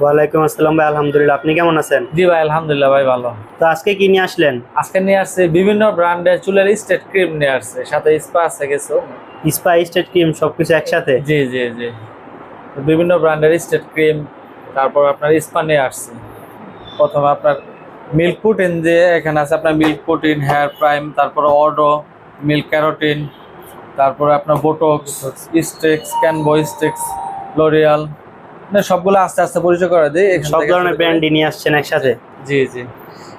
ওয়ালাইকুম আসসালাম ভাই আলহামদুলিল্লাহ। আপনি কেমন আছেন? জি ভাই আলহামদুলিল্লাহ ভাই ভালো। তো আজকে কি নিয়ে আসলেন? আজকে নিয়ে আসছে বিভিন্ন ব্র্যান্ডের চুলের স্টেট ক্রিম নিয়ে আসছে। সাথে স্পা আছে কিছু। স্পা স্টেট ক্রিম সবকিছু একসাথে? জি জি জি। বিভিন্ন ব্র্যান্ডের স্টেট ক্রিম তারপর আপনার স্পা নিয়ে আসছে। প্রথমে আপনার মিল্ক প্রোটিন দিয়ে এখানে আছে আপনার মিল্ক প্রোটিন হেয়ার প্রাইম তারপর অডো মিল্ক ক্যারোটিন তারপরে আপনার বোটক্স স্টেক্স ক্যানবো স্টেক্স লরিয়াল সবগুলো আস্তে আস্তে পরিচয় করে দিই সব ধরনের ব্র্যান্ডই নিয়ে আসছেন একসাথে? জি জি।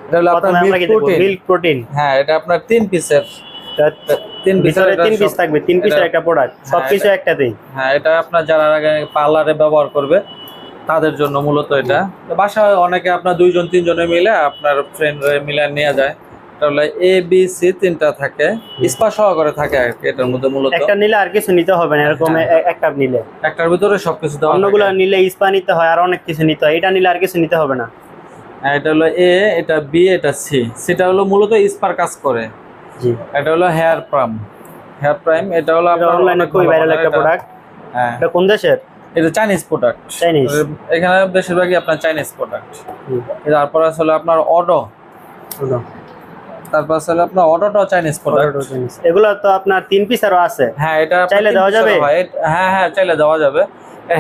এটা হলো আপনার মিল্ক প্রোটিন মিল্ক প্রোটিন হ্যাঁ এটা আপনার তিন পিসের তিন ভিতরে পিসের তিন পিস থাকবে তিন পিসের একটা প্রোডাক্ট সবকিছু এটা- একটাতেই। হ্যাঁ এটা আপনার যারা আগে পার্লারে ব্যবহার করবে তাদের জন্য মূলত এটা। বাসায় অনেকে আপনার দুইজন তিনজনে মিলে আপনার ফ্রেন্ড মিলে নিয়ে যায়। তাহলে এ বি সি তিনটা থাকে। স্পা সহকারে থাকে আর কি এটার মধ্যে মূলত। একটা নিলে আর কিছু নিতে হবে না এরকম। একটা নিলে। একটার ভিতরে সবকিছু দেওয়া অন্যগুলো নিলে স্পা নিতে হয় আর অনেক কিছু নিতে হয় এটা নিলে আর কিছু নিতে হবে না। এটা হলো এ এটা বি এটা সি সেটা হলো মূলত স্পার কাজ করে। জি। এটা হলো হেয়ার প্রাম। হেয়ার প্রাইম এটা হলো আপনার অনলাইনে খুবই ভাইরাল একটা প্রোডাক্ট হ্যাঁ। এটা কোন দেশের? এটা চাইনিজ প্রোডাক্ট চাইনিজ এখানে বেশিরভাগই আপনার চাইনিজ প্রোডাক্ট তারপর আসলে আপনার অডো। তারপর আসলে আপনার অটোটাও চাইনিজ প্রোডাক্ট এগুলো তো আপনার তিন পিস আরও আছে। হ্যাঁ এটা চাইলে দেওয়া যাবে? হয়। হ্যাঁ চাইলে দেওয়া যাবে।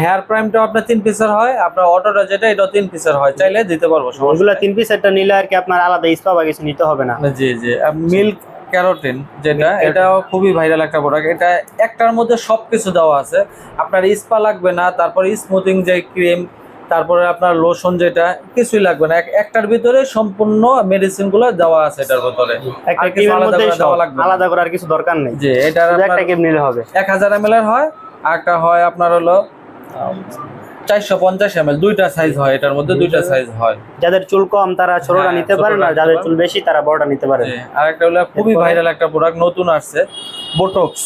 হেয়ার প্রাইমটা আপনার তিন পিসের হয়। আপনার অটোটা যেটা এটা তিন পিসের হয়। চাইলে দিতে পারব ওগুলো তিন পিস একটা নিলে আর কি আপনার আলাদা স্পা বা কিছু নিতে হবে না। জি জি। মিল্ক ক্যারোটিন যেটা এটাও খুবই ভাইরাল একটা প্রোডাক্ট এটা একটার মধ্যে সবকিছু দেওয়া আছে। আপনার স্পা লাগবে না তারপর স্মুথিং যে ক্রিম তারপরে আপনার লোশন যেটা কিছুই লাগবে না। এক- একটার ভিতরে সম্পূর্ণ মেডিসিনগুলো দেওয়া আছে এটার ভিতরে। আর আলাদা করে না। করার কিছু দরকার নেই। যে এটা একটা ক্রিম নিলে হবে। এক হাজার এম এর হয় আর একটা হয় আপনার হলো চারশো পঞ্চাশ এম দুইটা সাইজ হয় এটার মধ্যে দুইটা সাইজ হয়। যাদের চুল কম তারা ছোটটা হ্যাঁ, নিতে ছোটটা আর নিতে যাদের চুল বেশি তারা বড়টা নিতে পারেন জি, আর একটা হলো খুবই ভাইরাল একটা প্রোডাক্ট নতুন আসছে বোটক্স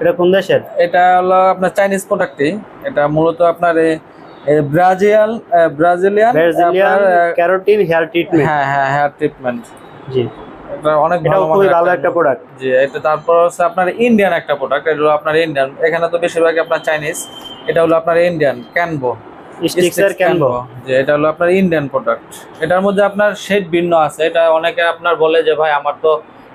এটা কোন দেশের? এটা হলো আপনার চাইনিজ প্রোডাক্টই এটা মূলত আপনার Brazilian Brazilian Brazilian keratin hair treatment. হ্যাঁ হ্যাঁ হেয়ার ট্রিটমেন্ট। জি। এটা অনেক ভালো খুবই ভালো একটা প্রোডাক্ট জি এটা তারপর হচ্ছে আপনার ইন্ডিয়ান একটা প্রোডাক্ট এটা হলো আপনার ইন্ডিয়ান এখানে তো বেশিরভাগই আপনার চাইনিজ এটা হলো আপনার ইন্ডিয়ান স্টিক্সের ক্যানভো যে এটা হলো আপনার ইন্ডিয়ান প্রোডাক্ট এটার মধ্যে আপনার শেড ভিন্ন আছে এটা অনেকে আপনার বলে যে ভাই আমার তো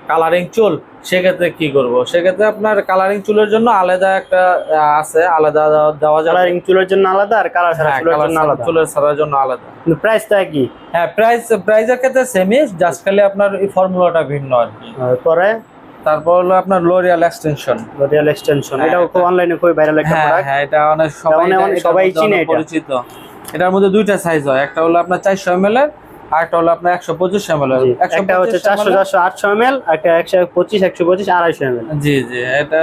কালারিং চুল সেক্ষেত্রে কি করব? সেক্ষেত্রে আপনার কালারিং চুলের জন্য আলাদা একটা আছে আলাদা দেওয়া যাবে। কালারিং চুলের জন্য আলাদা আর কালার ছাড়া হ্যাঁ, চুলের জন্য আলাদা। চুলের ছাড়ার জন্য আলাদা। কিন্তু প্রাইসটা কি? হ্যাঁ প্রাইস প্রাইসের ক্ষেত্রে সেমই জাস্ট খালি আপনার এই ফর্মুলাটা ভিন্ন আর কি। পরে? তারপর হলো আপনার লোরিয়াল এক্সটেনশন লরিয়াল এক্সটেনশন হ্যাঁ, এটাও খুব অনলাইনে খুবই ভাইরাল একটা হ্যাঁ প্রোডাক্ট হ্যাঁ এটা অনেক সবাই সবাই চিনে এটা। পরিচিত। এটার মধ্যে দুইটা সাইজ হয় একটা হলো আপনার চারশো এম এল এর আর একটা হলো আপনার একশো পঁচিশ এম এল একটা হচ্ছে চারশো চারশো আটশো এম এল একটা একশো পঁচিশ একশো পঁচিশ আড়াইশো এম এল। জি জি এটা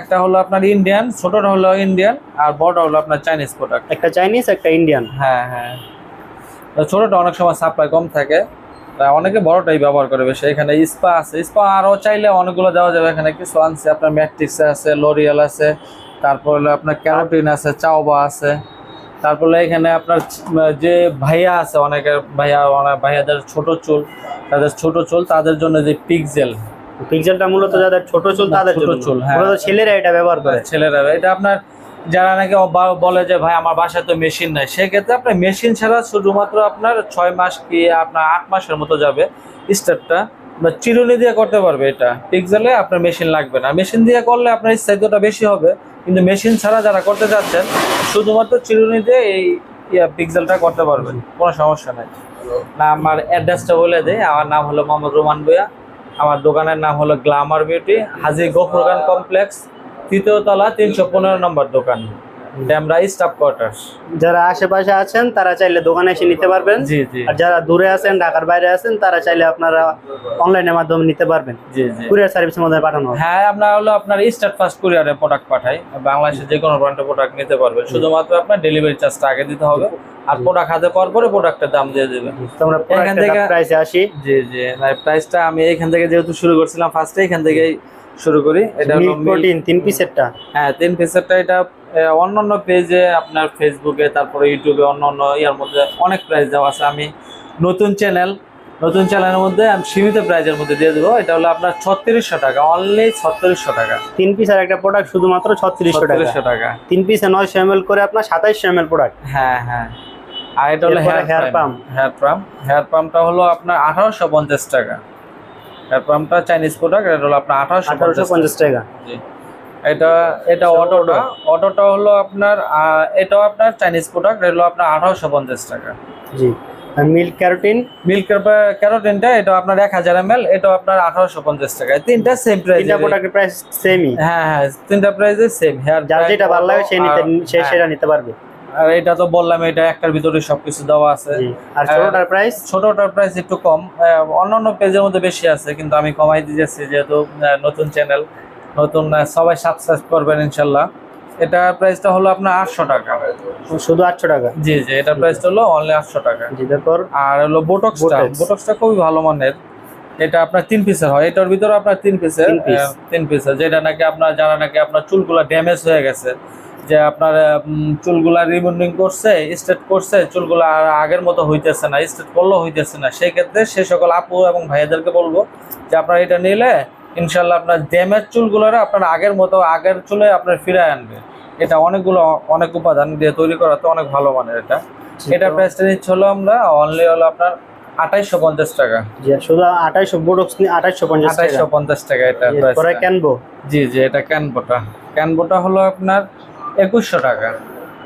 একটা হলো আপনার ইন্ডিয়ান ছোটটা হলো ইন্ডিয়ান আর বড়টা হলো আপনার চাইনিজ প্রোডাক্ট একটা চাইনিজ একটা ইন্ডিয়ান। হ্যাঁ হ্যাঁ। ছোটটা অনেক সময় সাপ্লাই কম থাকে। অনেকে বড়টাই ব্যবহার করে বেশি। এখানে স্পা আছে। স্পা আরও চাইলে অনেকগুলো দেওয়া যাবে। এখানে কিছু আনছে। আপনার ম্যাট্রিক্স আছে লরিয়াল আছে। তারপর হলো আপনার ক্যারোটিন আছে চাওবা আছে। তারপরে এখানে আপনার যে ভাইয়া আছে অনেকের ভাইয়া অনেক ভাইয়াদের ছোট চুল তাদের ছোট চুল তাদের জন্য যে পিকজেল পিক্সেলটা মূলত যাদের ছোট চুল তাদের ছোট চুল, হ্যাঁ। ছেলেরা এটা ব্যবহার করে। ছেলেরা। এটা আপনার যারা নাকি বলে যে ভাই আমার বাসায় তো মেশিন নাই সেক্ষেত্রে আপনার মেশিন ছাড়া শুধুমাত্র আপনার ছয় মাস কি আপনার আট মাসের মতো যাবে স্টেপটা চিরুনি দিয়ে করতে পারবে এটা। পিকজেলে আপনার মেশিন লাগবে না। মেশিন দিয়ে করলে আপনার স্থায়িত্বটা বেশি হবে। কিন্তু মেশিন ছাড়া যারা করতে চাচ্ছেন শুধুমাত্র চিরুনি দিয়ে এই পিক্সেলটা করতে পারবেন। কোনো সমস্যা নাই। না আমার অ্যাড্রেসটা বলে দেয় আমার নাম হলো মোহাম্মদ রোমান বইয়া আমার দোকানের নাম হলো glamour beauty Haji Gafurgan complex তৃতীয় তলা তিনশো পনেরো নম্বর দোকান। Demra staff quarters. যারা আশেপাশে আছেন তারা চাইলে দোকানে এসে নিতে পারবেন। জি জি। আর যারা দূরে আছেন ঢাকার বাইরে আছেন তারা চাইলে আপনারা অনলাইনের মাধ্যমে নিতে পারবেন। জি জি। কুরিয়ার সার্ভিসের মধ্যে পাঠানো হ্যাঁ আমরা হলো আপনার স্টার্ট ফার্স্ট কুরিয়ারে প্রোডাক্ট পাঠাই। বাংলাদেশে যে কোনো ব্র্যান্ডের প্রোডাক্ট নিতে পারবেন। শুধুমাত্র আপনার ডেলিভারি চার্জটা আগে দিতে হবে। আর প্রোডাক্ট হাতে পাওয়ার পরে প্রোডাক্টের দাম দিয়ে দেবেন। আমরা এখান থেকে- প্রাইসে আসি। জি জি। প্রাইসটা আমি এখান থেকে যেহেতু শুরু করছিলাম ফার্স্টে এখান থেকেই শুরু করি। এটা হলো প্রোটিন তিন পিসেরটা হ্যাঁ তিন পিসেরটা এটা অন্যান্য পেজে আপনার ফেসবুকে তারপরে ইউটিউবে অন্য অন্য ইয়ার মধ্যে অনেক প্রাইস দেওয়া আছে। আমি নতুন চ্যানেল নতুন চ্যানেলের মধ্যে আমি সীমিত প্রাইজের মধ্যে দিয়ে দেবো। এটা হলো আপনার ছত্রিশশো টাকা অনলি ছত্রিশশো টাকা। তিন পিসের একটা প্রোডাক্ট শুধুমাত্র ছত্রিশশো টাকা। টাকা। তিন পিসে নয়শো এম করে আপনার সাতাইশশো এম প্রোডাক্ট হ্যাঁ হ্যাঁ। আর এটা হলো hair pump hair pump hair পাম্পটা হলো আপনার আঠারোশো পঞ্চাশ টাকা। হেয়ার পাম্পটা চাইনিজ প্রোডাক্ট এটা হলো আপনার আঠারোশো আঠারোশো পঞ্চাশ টাকা। জি। এটা এটা So, অটোটা। অটোটা হলো আপনার এটাও আপনার চাইনিজ প্রোডাক্ট এটা হলো আপনার আঠারোশো পঞ্চাশ টাকা। জি। মিল্ক ক্যারোটিন মিল্ক ক্যারোটিনটা এটা আপনার এক হাজার এম এটা আপনার আঠারোশো পঞ্চাশ টাকা। তিনটা সেম প্রাইস তিনটা প্রোডাক্টের প্রাইস সেমই হ্যাঁ হ্যাঁ তিনটা প্রাইসে সেম হেয়ার যার যেটা ভালো লাগে সে নিতে সে হ্যাঁ। সেটা নিতে পারবে। আর এটা তো বললাম এটা একটার ভিতরে সবকিছু দেওয়া আছে। আর হ্যাঁ। ছোটটার প্রাইস ছোটটার প্রাইস একটু কম। অন্যান্য পেজের মধ্যে বেশি আছে কিন্তু আমি কমাই দিয়েছি যেহেতু নতুন চ্যানেল নতুন সবাই সাবস্ক্রাইব করবেন ইনশাল্লাহ। এটা প্রাইসটা হলো আপনার আটশো টাকা। শুধু আটশো টাকা? জি জি এটা প্রাইসটা হলো অনলি আটশো টাকা। জি তারপর? আর হলো বোটক্সটা। বোটক্সটা খুবই ভালো মানের। এটা আপনার তিন পিসের হয়। এটার ভিতরে আপনার তিন পিসের তিন পিসের যেটা নাকি আপনার যারা নাকি আপনার চুলগুলা ড্যামেজ হয়ে গেছে যে আপনার চুলগুলা রিমুন্ডিং করছে স্ট্রেট করছে চুলগুলা আর আগের মতো হইতেছে না স্ট্রেট করলেও হইতেছে না। সেই ক্ষেত্রে সে সকল আপু এবং ভাইয়াদেরকে বলব যে আপনারা এটা নিলে ইনশাল্লাহ আপনার ড্যামেজ চুলগুলোরা আপনার আগের মতো আগের চুলে আপনার ফিরায় আনবে। এটা অনেকগুলো অনেক উপাদান দিয়ে তৈরি করা তো অনেক ভালো মানের এটা। এটা প্রাইসটা নিচ্ছে হলো আমরা অনলি হলো আপনার আঠাইশশো পঞ্চাশ টাকা। শুধু আঠাইশো বোটক্স আঠাইশো পঞ্চাশ টাকা। পঞ্চাশ টাকা এটা ক্যানবো। জি জি এটা ক্যানবোটা। ক্যানবোটা হলো আপনার একুশশো টাকা।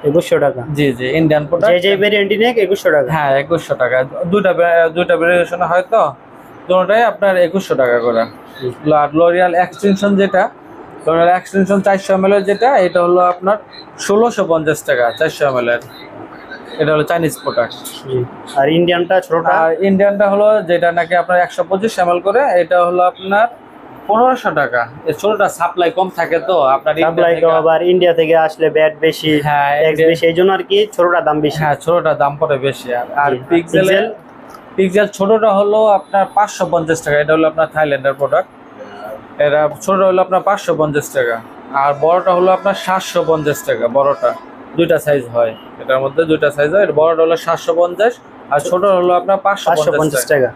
একুশশো টাকা। জি জি ইন্ডিয়ান যে প্রোডাক্ট যে ভেরিয়েন্টই নেক একুশশো টাকা। হ্যাঁ একুশশো টাকা। দুইটা ভে- দুইটা ভেরিয়েশন হয় আপনার একুশশো টাকা করে। লরিয়াল এক্সটেনশন যেটা লরিয়াল এক্সটেনশন চারশো এম যেটা এটা হলো আপনার ষোলোশো পঞ্চাশ টাকা চারশো এম এটা হলো চাইনিজ প্রোডাক্ট আর ইন্ডিয়ানটা ছোটটা? আর ইন্ডিয়ানটা হলো যেটা নাকি আপনার একশো পঁচিশ এম করে এটা হলো আপনার পনেরোশো টাকা। এই ছোটটা সাপ্লাই কম থাকে তো আপনার সাপ্লাই আবার ইন্ডিয়া থেকে আসলে ব্যাট বেশি হ্যাঁ ট্যাক্স বেশি এই জন্য আর কি দাম বেশি। হ্যাঁ ছোটটা দাম পড়ে বেশি। আর পিক্সেল ছোটটা হলো আপনার পাঁচশো পঞ্চাশ টাকা। এটা হলো আপনার থাইল্যান্ডের প্রোডাক্ট এটা ছোট হলো আপনার পাঁচশো পঞ্চাশ টাকা। আর বড়টা হলো আপনার সাতশো পঞ্চাশ টাকা বড়টা। দুইটা সাইজ হয়। এটার মধ্যে দুইটা সাইজ হয়। বড়টা হলো সাতশো পঞ্চাশ আর ছোট হলো আপনার পাঁচশো পঞ্চাশ টাকা।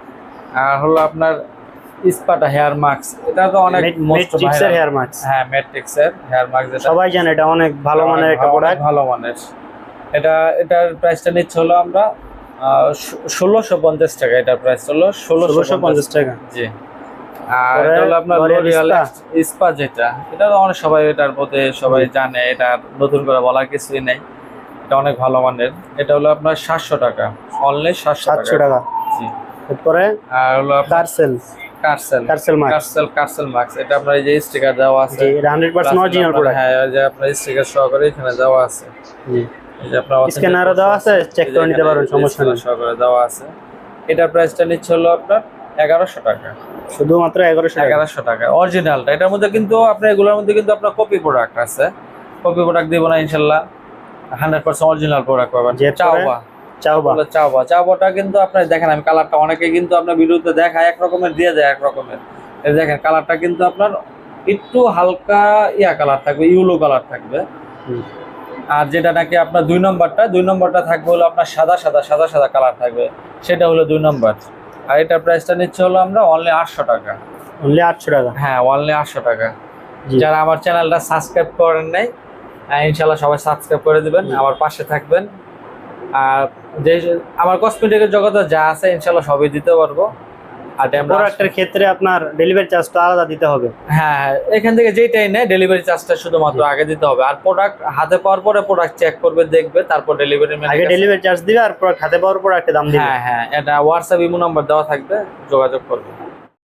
আর হলো আপনার ইস্পাটা হেয়ার মাস্ক এটা তো অনেক হেয়ার মাস্ক হ্যাঁ ম্যাট্রিক্সের হেয়ার মাস্ক যেটা। সবাই জানে এটা অনেক ভালো মানের একটা প্রোডাক্ট ভালো মানের। এটা এটার প্রাইসটা নিচ্ছে হলো আমরা ষোলোশো পঞ্চাশ টাকা এটার প্রাইস হলো ষোলোশো পঞ্চাশ টাকা। জি। আর এটা হলো আপনার লরিয়াল Spa। যেটা এটা তো অনেক সবাই এটার প্রতি সবাই জানে এটা নতুন করে বলার কিছুই নেই। এটা অনেক ভালো মানের। এটা হলো আপনার সাতশো টাকা অনলি সাতশো টাকা। জি। এরপরে আর হলো কারসেল কার্সেল কারসেল মাস্ক কার্সেল কার্সেল মার্কস এটা আপনার এই যে স্টিকার দেওয়া আছে। জি এটা hundred percent Plus original product হ্যাঁ যে আপনার স্টিকার সহকারে এখানে দেওয়া আছে। জি। স্ক্যানারও দেওয়া আছে চেক করে নিতে সমস্যা নেই। সহকারে দেওয়া আছে। এটার প্রাইসটা নিচ্ছে হলো আপনার এগারোশো টাকা। শুধুমাত্র এগারোশো টাকা। এগারোশো টাকা অরিজিনালটা এটার মধ্যে কিন্তু আপনার এগুলোর মধ্যে কিন্তু আপনার কপি প্রোডাক্ট আছে। কপি প্রোডাক্ট দিব না ইনশাল্লাহ। হান্ড্রেড পার্সেন্ট অরিজিনাল প্রোডাক্ট পাবেন। চাওবা। চাওবা? চাওবা। চাওবাটা কিন্তু আপনার দেখেন আমি কালারটা অনেকে কিন্তু আপনার ভিডিওতে দেখায় এক রকমের দিয়ে দেয় এক রকমের। দেখেন কালারটা কিন্তু আপনার একটু হালকা ইয়া কালার থাকবে ইউলো কালার থাকবে। আর যেটা নাকি আপনার দুই নম্বরটা দুই নম্বরটা থাকবে হলো আপনার সাদা সাদা সাদা সাদা কালার থাকবে। সেটা হলো দুই নম্বর। আর এটার প্রাইসটা নিচ্ছে হলো আমরা অনলি আটশো টাকা। অনলি আটশো টাকা? হ্যাঁ অনলি আটশো টাকা। যারা আমার চ্যানেলটা সাবস্ক্রাইব করেন নাই ইনশাল্লাহ সবাই সাবস্ক্রাইব করে দিবেন আমার পাশে থাকবেন। আর যে আমার কসমেটিকের জগতে যা আছে ইনশাল্লাহ সবই দিতে পারব। আর প্রোডাক্টের ক্ষেত্রে আপনার ডেলিভারি চার্জটা আলাদা দিতে হবে। হ্যাঁ এখান থেকে যেটাই নেয় ডেলিভারি চার্জটা শুধুমাত্র আগে দিতে হবে। আর প্রোডাক্ট হাতে পাওয়ার পরে প্রোডাক্ট চেক করবে দেখবে তারপর ডেলিভারি আগে ডেলিভারি চার্জ দিবে আর প্রোডাক্ট হাতে পাওয়ার একটা দাম দিবে। হ্যাঁ হ্যাঁ এটা হোয়াটসঅ্যাপ ইমো নাম্বার দেওয়া থাকবে যোগাযোগ করবে।